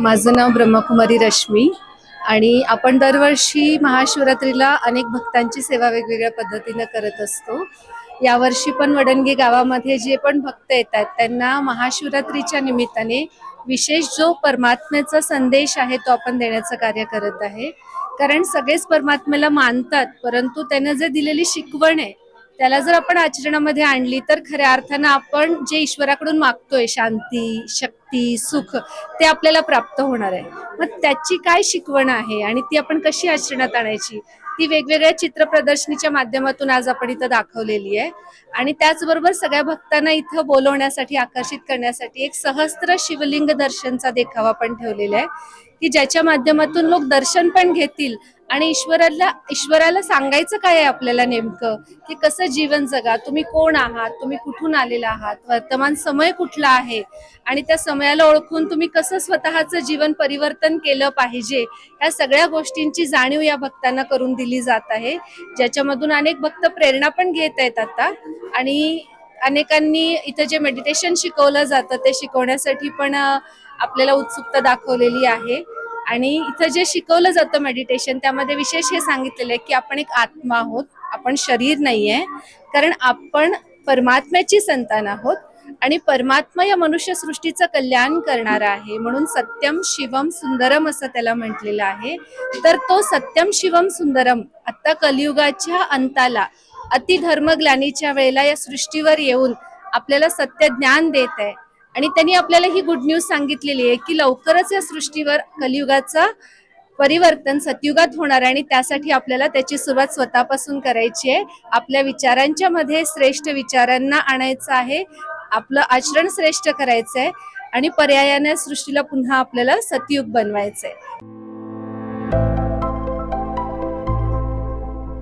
माझं नाव ब्रह्मकुमारी रश्मी आणि आपण दरवर्षी महाशिवरात्रीला अनेक भक्तांची सेवा वेगवेगळ्या पद्धतीनं करत असतो. यावर्षी पण वडणगे गावामध्ये जे पण भक्त येतात त्यांना महाशिवरात्रीच्या निमित्ताने विशेष जो परमात्म्याचा संदेश आहे तो आपण देण्याचं कार्य करत आहे. कारण सगळेच परमात्म्याला मानतात परंतु त्यांना जे दिलेली शिकवण आहे त्याला जर आपण आचरणामध्ये आणली तर खऱ्या अर्थानं आपण जे ईश्वराकडून मागतोय शांती शक्ती सुख ते आपल्याला प्राप्त होणार आहे. मग त्याची काय शिकवण आहे आणि ती आपण कशी आचरणात आणायची? ती वेगवेगळ्या चित्र प्रदर्शनीच्या माध्यमातून आज आपण इथं दाखवलेली आहे. आणि त्याचबरोबर सगळ्या भक्तांना इथं बोलवण्यासाठी आकर्षित करण्यासाठी एक सहस्त्र शिवलिंग दर्शनचा देखावा पण ठेवलेला आहे. की ज्याच्या माध्यमातून लोक दर्शन पण घेतील. आणि ईश्वराला ईश्वराला सांगायचं काय आहे आपल्याला नेमकं? की कसं जीवन जगा? तुम्ही कोण आहात? तुम्ही कुठून आलेला आहात? वर्तमान समय कुठला आहे? आणि त्या समयाला ओळखून तुम्ही कसं स्वतःचं जीवन परिवर्तन केलं पाहिजे? या सगळ्या गोष्टींची जाणीव या भक्तांना करून दिली जात आहे. ज्याच्यामधून अनेक भक्त प्रेरणा पण घेत आहेत आता. आणि अनेकांनी इथं जे मेडिटेशन शिकवलं जातं ते शिकवण्यासाठी पण आपल्याला उत्सुकता दाखवलेली आहे. आणि इथं जे शिकवलं जातं मेडिटेशन त्यामध्ये विशेष हे सांगितलेलं आहे की आपण एक आत्मा आहोत आपण शरीर नाही आहे कारण आपण परमात्म्याची संतान आहोत आणि परमात्मा या मनुष्य सृष्टीचं कल्याण करणारा आहे. म्हणून सत्यम शिवम सुंदरम असं त्याला म्हटलेलं आहे. तर तो सत्यम शिवम सुंदरम आता कलियुगाच्या अंताला अतिधर्मग्लानीच्या वेळेला या सृष्टीवर येऊन आपल्याला सत्य ज्ञान देत आहे. आणि त्यांनी आपल्याला ही गुड न्यूज सांगितलेली आहे की लवकरच या सृष्टीवर कलियुगाचं परिवर्तन सतयुगात होणार आहे आणि त्यासाठी आपल्याला त्याची सुरुवात स्वतःपासून करायची आहे. आपल्या विचारांच्या मध्ये श्रेष्ठ विचारांना आणायचं आहे. आपलं आचरण श्रेष्ठ करायचं आहे आणि पर्यायाने सृष्टीला पुन्हा आपल्याला सतयुग बनवायचंय.